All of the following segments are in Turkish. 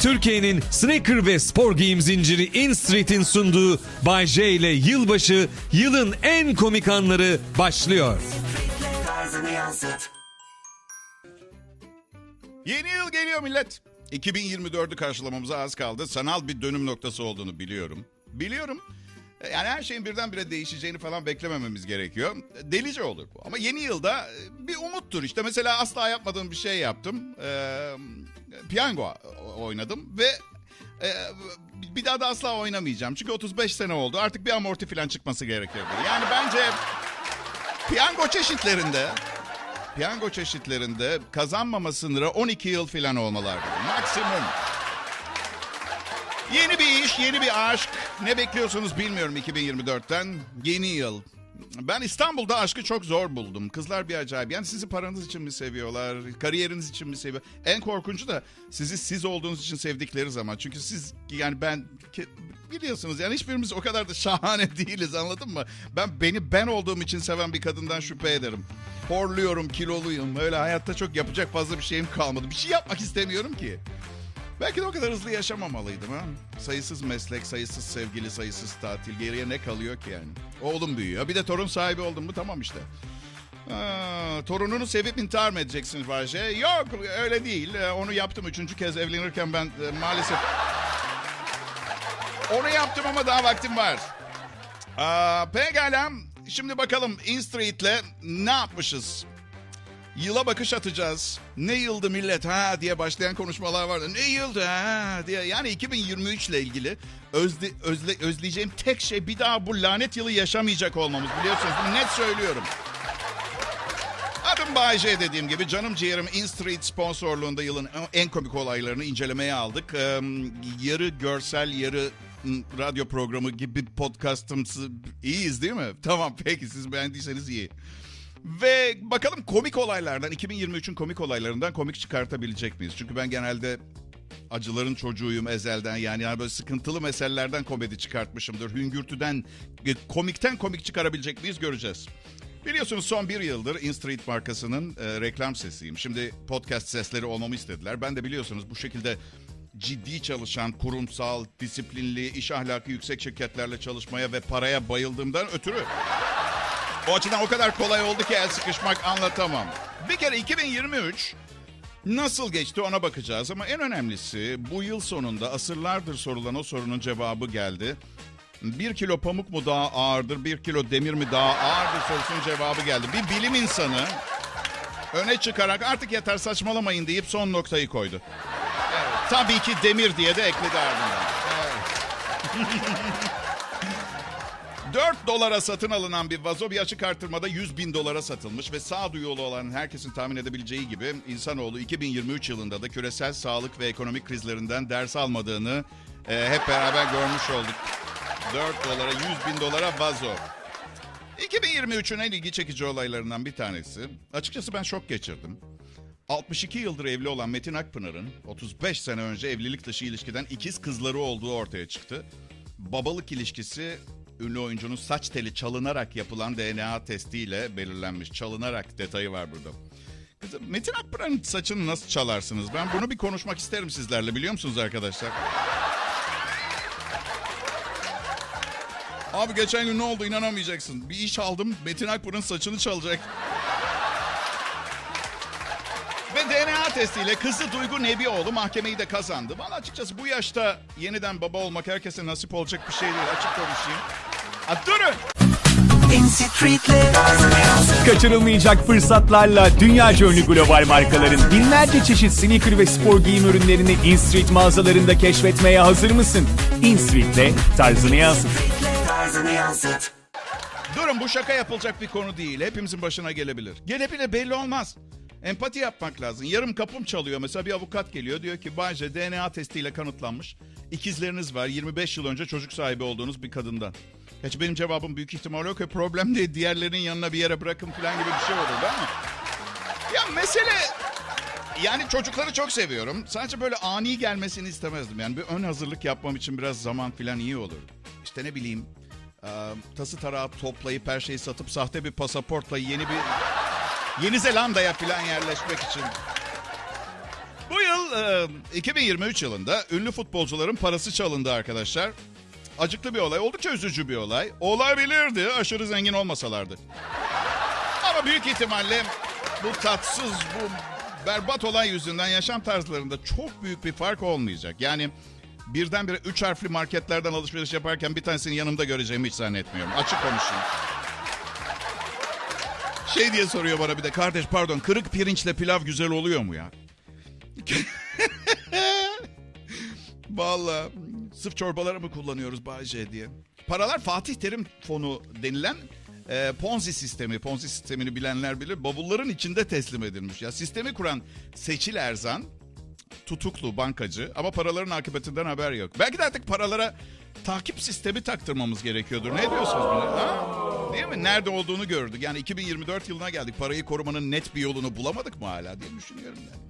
Türkiye'nin sneaker ve spor giyim zinciri In Street'in sunduğu Bay J ile yılbaşı yılın en komik anları başlıyor. Yeni yıl geliyor millet. 2024'ü karşılamamıza az kaldı. Sanal bir dönüm noktası olduğunu biliyorum. Biliyorum. Yani her şeyin birdenbire değişeceğini falan beklemememiz gerekiyor. Delice olur bu. Ama yeni yılda bir umuttur. İşte mesela asla yapmadığım bir şey yaptım. Ee, piyango oynadım ve e, bir daha da asla oynamayacağım. Çünkü 35 sene oldu. Artık bir amorti falan çıkması gerekiyor. Yani bence piyango çeşitlerinde piyango çeşitlerinde kazanmama sınırı 12 yıl falan olmalardı. Maksimum. Yeni bir iş, yeni bir aşk. Ne bekliyorsunuz bilmiyorum 2024'ten. Yeni yıl. Ben İstanbul'da aşkı çok zor buldum. Kızlar bir acayip. Yani sizi paranız için mi seviyorlar? Kariyeriniz için mi seviyor? En korkuncu da sizi siz olduğunuz için sevdikleri zaman. Çünkü siz yani ben biliyorsunuz yani hiçbirimiz o kadar da şahane değiliz anladın mı? Ben beni ben olduğum için seven bir kadından şüphe ederim. Horluyorum, kiloluyum. Öyle hayatta çok yapacak fazla bir şeyim kalmadı. Bir şey yapmak istemiyorum ki. Belki de o kadar hızlı yaşamamalıydım ha. Sayısız meslek, sayısız sevgili, sayısız tatil. Geriye ne kalıyor ki yani? Oğlum büyüyor. Bir de torun sahibi oldum mu tamam işte. Aa, torununu sevip intihar mı edeceksin Fahşe? Yok öyle değil. Ee, Onu yaptım üçüncü kez evlenirken ben e, maalesef... Onu yaptım ama daha vaktim var. Aa, pekala. Şimdi bakalım In Street'le ne yapmışız? Yıla bakış atacağız. Ne yıldı millet ha diye başlayan konuşmalar vardı. Ne yıldı ha diye. Yani 2023 ile ilgili özle, özle, özleyeceğim tek şey bir daha bu lanet yılı yaşamayacak olmamız. Biliyorsunuz bunu net söylüyorum. Adım Bay J dediğim gibi canım ciğerim In Street sponsorluğunda yılın en komik olaylarını incelemeye aldık. Yarı görsel yarı radyo programı gibi podcastımsı iyiyiz değil mi? Tamam peki siz beğendiyseniz iyi. Ve bakalım komik olaylardan 2023'ün komik olaylarından komik çıkartabilecek miyiz? Çünkü ben genelde acıların çocuğuyum ezelden yani, yani böyle sıkıntılı meselelerden komedi çıkartmışımdır. Hüngürtüden, e, komikten komik çıkarabilecek miyiz göreceğiz. Biliyorsunuz son bir yıldır In Street markasının e, reklam sesiyim. Şimdi podcast sesleri olmamı istediler. Ben de biliyorsunuz bu şekilde ciddi çalışan, kurumsal, disiplinli, iş ahlakı yüksek şirketlerle çalışmaya ve paraya bayıldığımdan ötürü o açıdan o kadar kolay oldu ki el sıkışmak anlatamam. Bir kere 2023 nasıl geçti ona bakacağız ama en önemlisi bu yıl sonunda asırlardır sorulan o sorunun cevabı geldi. Bir kilo pamuk mu daha ağırdır, bir kilo demir mi daha ağırdır sorusunun cevabı geldi. Bir bilim insanı öne çıkarak artık yeter saçmalamayın deyip son noktayı koydu. Evet, tabii ki demir diye de ekledi ardından. Evet. 4 dolara satın alınan bir vazo bir açık artırmada 100 bin dolara satılmış ve sağduyulu olan herkesin tahmin edebileceği gibi insanoğlu 2023 yılında da küresel sağlık ve ekonomik krizlerinden ders almadığını e, hep beraber görmüş olduk. 4 dolara 100 bin dolara vazo. 2023'ün en ilgi çekici olaylarından bir tanesi. Açıkçası ben şok geçirdim. 62 yıldır evli olan Metin Akpınar'ın 35 sene önce evlilik dışı ilişkiden ikiz kızları olduğu ortaya çıktı. Babalık ilişkisi ünlü oyuncunun saç teli çalınarak yapılan DNA testiyle belirlenmiş. Çalınarak detayı var burada. Kızım, Metin Akpınar'ın saçını nasıl çalarsınız? Ben bunu bir konuşmak isterim sizlerle biliyor musunuz arkadaşlar? Abi geçen gün ne oldu inanamayacaksın. Bir iş aldım Metin Akpınar'ın saçını çalacak. Ve DNA testiyle kızı Duygu Nebioğlu mahkemeyi de kazandı. Bana açıkçası bu yaşta yeniden baba olmak herkese nasip olacak bir şey değil. Açık konuşayım. Durun. Kaçırılmayacak fırsatlarla dünyaca ünlü global markaların binlerce çeşit sneaker ve spor giyim ürünlerini InStreet mağazalarında keşfetmeye hazır mısın? InStreet'te tarzını yansıt. Durun bu şaka yapılacak bir konu değil. Hepimizin başına gelebilir. Gelebilir belli olmaz. Empati yapmak lazım. Yarım kapım çalıyor. Mesela bir avukat geliyor. Diyor ki Bayce DNA testiyle kanıtlanmış. İkizleriniz var. 25 yıl önce çocuk sahibi olduğunuz bir kadından. Hiç benim cevabım büyük ihtimal yok. Problem değil. Diğerlerinin yanına bir yere bırakın falan gibi bir şey olur değil mi? Ya mesele... Yani çocukları çok seviyorum. Sadece böyle ani gelmesini istemezdim. Yani bir ön hazırlık yapmam için biraz zaman falan iyi olur. İşte ne bileyim... Tası tarağı toplayıp her şeyi satıp sahte bir pasaportla yeni bir Yeni Zelanda'ya falan yerleşmek için. Bu yıl e, 2023 yılında ünlü futbolcuların parası çalındı arkadaşlar. Acıklı bir olay, oldukça üzücü bir olay. Olabilirdi aşırı zengin olmasalardı. Ama büyük ihtimalle bu tatsız, bu berbat olay yüzünden yaşam tarzlarında çok büyük bir fark olmayacak. Yani birdenbire üç harfli marketlerden alışveriş yaparken bir tanesini yanımda göreceğimi hiç zannetmiyorum. Açık konuşayım. Şey diye soruyor bana bir de kardeş pardon kırık pirinçle pilav güzel oluyor mu ya? Vallahi sırf çorbaları mı kullanıyoruz Bayce diye. Paralar Fatih Terim fonu denilen e, Ponzi sistemi. Ponzi sistemini bilenler bilir. Bavulların içinde teslim edilmiş. Ya sistemi kuran Seçil Erzan tutuklu bankacı ama paraların akıbetinden haber yok. Belki de artık paralara takip sistemi taktırmamız gerekiyordur. Ne diyorsunuz buna? Ha? Değil mi? Nerede olduğunu gördük. Yani 2024 yılına geldik. Parayı korumanın net bir yolunu bulamadık mı hala diye düşünüyorum ben.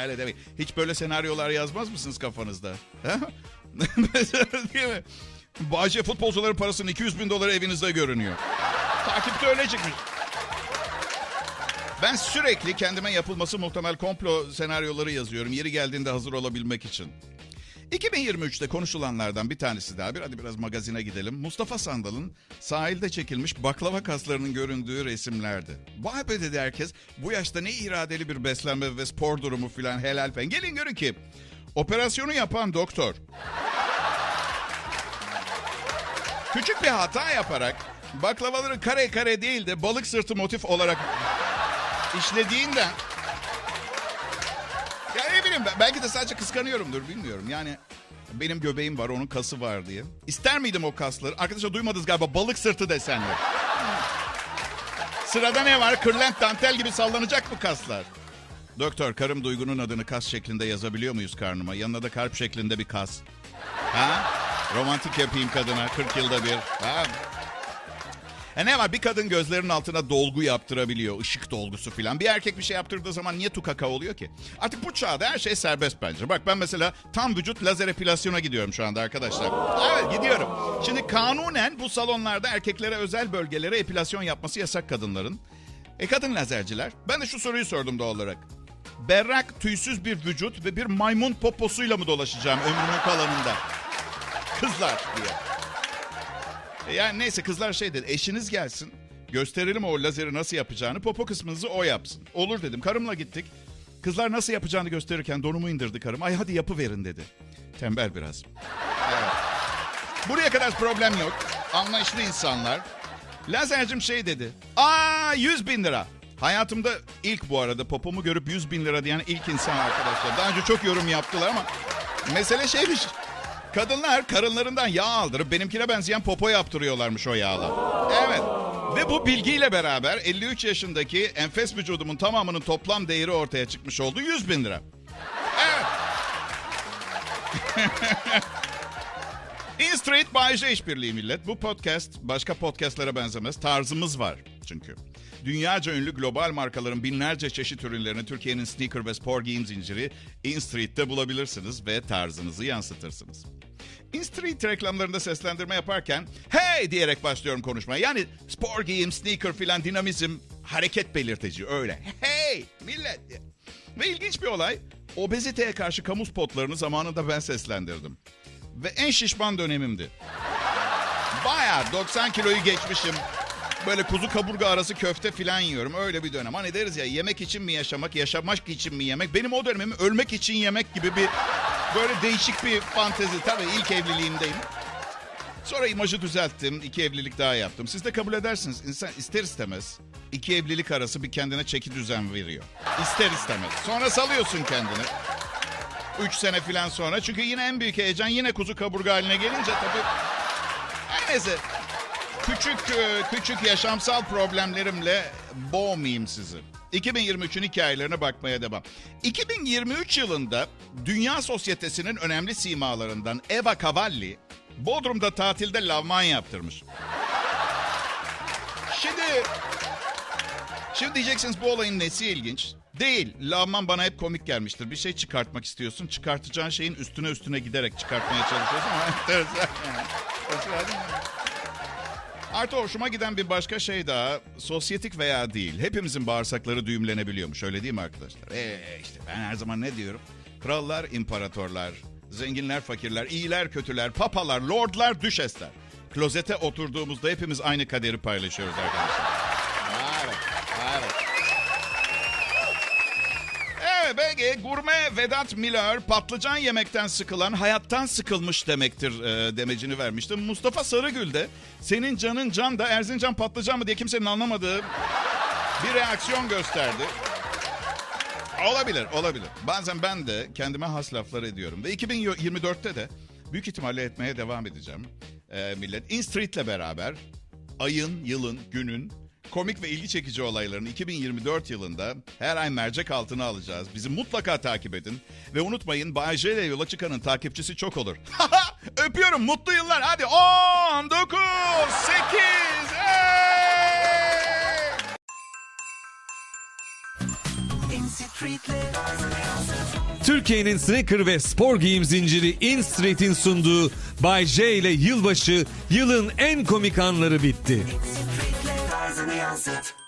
Öyle demek. Hiç böyle senaryolar yazmaz mısınız kafanızda? Değil mi? Bahçe futbolcuların parasının 200 bin doları evinizde görünüyor. Takipte öyle çıkmış. Ben sürekli kendime yapılması muhtemel komplo senaryoları yazıyorum. Yeri geldiğinde hazır olabilmek için. 2023'te konuşulanlardan bir tanesi daha bir. Hadi biraz magazine gidelim. Mustafa Sandal'ın sahilde çekilmiş baklava kaslarının göründüğü resimlerdi. Vay be dedi herkes. Bu yaşta ne iradeli bir beslenme ve spor durumu filan helal fen. Gelin görün ki operasyonu yapan doktor küçük bir hata yaparak baklavaları kare kare değil de balık sırtı motif olarak işlediğinden bileyim belki de sadece kıskanıyorumdur bilmiyorum. Yani benim göbeğim var onun kası var diye. İster miydim o kasları? Arkadaşlar duymadınız galiba balık sırtı desenli. Sırada ne var? Kırlent dantel gibi sallanacak mı kaslar? Doktor karım Duygu'nun adını kas şeklinde yazabiliyor muyuz karnıma? Yanına da kalp şeklinde bir kas. Ha? Romantik yapayım kadına 40 yılda bir. Ha? E ne var bir kadın gözlerinin altına dolgu yaptırabiliyor. ışık dolgusu falan. Bir erkek bir şey yaptırdığı zaman niye tukaka oluyor ki? Artık bu çağda her şey serbest bence. Bak ben mesela tam vücut lazer epilasyona gidiyorum şu anda arkadaşlar. Evet gidiyorum. Şimdi kanunen bu salonlarda erkeklere özel bölgelere epilasyon yapması yasak kadınların. E kadın lazerciler. Ben de şu soruyu sordum doğal olarak. Berrak, tüysüz bir vücut ve bir maymun poposuyla mı dolaşacağım ömrümün kalanında? Kızlar diye. E Yani neyse kızlar şey dedi. Eşiniz gelsin. Gösterelim o lazeri nasıl yapacağını. Popo kısmınızı o yapsın. Olur dedim. Karımla gittik. Kızlar nasıl yapacağını gösterirken donumu indirdi karım. Ay hadi yapı verin dedi. Tembel biraz. Evet. Buraya kadar problem yok. Anlayışlı insanlar. Lazercim şey dedi. Aa 100 bin lira. Hayatımda ilk bu arada popomu görüp 100 bin lira diyen ilk insan arkadaşlar. Daha önce çok yorum yaptılar ama mesele şeymiş. Kadınlar karınlarından yağ aldırıp benimkine benzeyen popo yaptırıyorlarmış o yağla. Evet. Ve bu bilgiyle beraber 53 yaşındaki enfes vücudumun tamamının toplam değeri ortaya çıkmış oldu 100 bin lira. Evet. In Street Bay J işbirliği millet. Bu podcast başka podcastlere benzemez. Tarzımız var çünkü. Dünyaca ünlü global markaların binlerce çeşit ürünlerini Türkiye'nin sneaker ve spor giyim zinciri In Street'te bulabilirsiniz ve tarzınızı yansıtırsınız. In Street reklamlarında seslendirme yaparken hey diyerek başlıyorum konuşmaya. Yani spor giyim, sneaker filan dinamizm, hareket belirtici öyle. Hey millet. Ve ilginç bir olay. Obeziteye karşı kamu spotlarını zamanında ben seslendirdim. Ve en şişman dönemimdi. Bayağı 90 kiloyu geçmişim. Böyle kuzu kaburga arası köfte filan yiyorum. Öyle bir dönem. Hani deriz ya yemek için mi yaşamak, yaşamak için mi yemek? Benim o dönemim ölmek için yemek gibi bir böyle değişik bir fantezi. Tabii ilk evliliğimdeyim. Sonra imajı düzelttim. iki evlilik daha yaptım. Siz de kabul edersiniz. İnsan ister istemez iki evlilik arası bir kendine çeki düzen veriyor. İster istemez. Sonra salıyorsun kendini. Üç sene filan sonra. Çünkü yine en büyük heyecan yine kuzu kaburga haline gelince tabii. Her neyse. Küçük e, küçük yaşamsal problemlerimle boğmayayım sizi. 2023'ün hikayelerine bakmaya devam. 2023 yılında Dünya Sosyetesi'nin önemli simalarından Eva Cavalli Bodrum'da tatilde lavman yaptırmış. Şimdi Şimdi diyeceksiniz bu olayın nesi ilginç? Değil. Lavman bana hep komik gelmiştir. Bir şey çıkartmak istiyorsun. Çıkartacağın şeyin üstüne üstüne giderek çıkartmaya çalışıyorsun ama enteresan? Artı hoşuma giden bir başka şey daha. Sosyetik veya değil. Hepimizin bağırsakları düğümlenebiliyormuş. Öyle değil mi arkadaşlar? Ee işte ben her zaman ne diyorum? Krallar, imparatorlar, zenginler, fakirler, iyiler, kötüler, papalar, lordlar, düşesler. Klozete oturduğumuzda hepimiz aynı kaderi paylaşıyoruz arkadaşlar. Evet, evet. Peki gurme Vedat Milor patlıcan yemekten sıkılan hayattan sıkılmış demektir e, demecini vermişti. Mustafa Sarıgül de senin canın can da Erzincan patlıcan mı diye kimsenin anlamadığı bir reaksiyon gösterdi. Olabilir, olabilir. Bazen ben de kendime has laflar ediyorum. Ve 2024'te de büyük ihtimalle etmeye devam edeceğim. E, millet In Street'le beraber ayın, yılın, günün komik ve ilgi çekici olaylarını 2024 yılında her ay mercek altına alacağız. Bizi mutlaka takip edin. Ve unutmayın Bay J ile yola çıkanın takipçisi çok olur. Öpüyorum mutlu yıllar. Hadi 10, 9, 8, hey! Türkiye'nin sneaker ve spor giyim zinciri In Street'in sunduğu Bay J ile yılbaşı yılın en komik anları bitti. Street tarzını yansıt.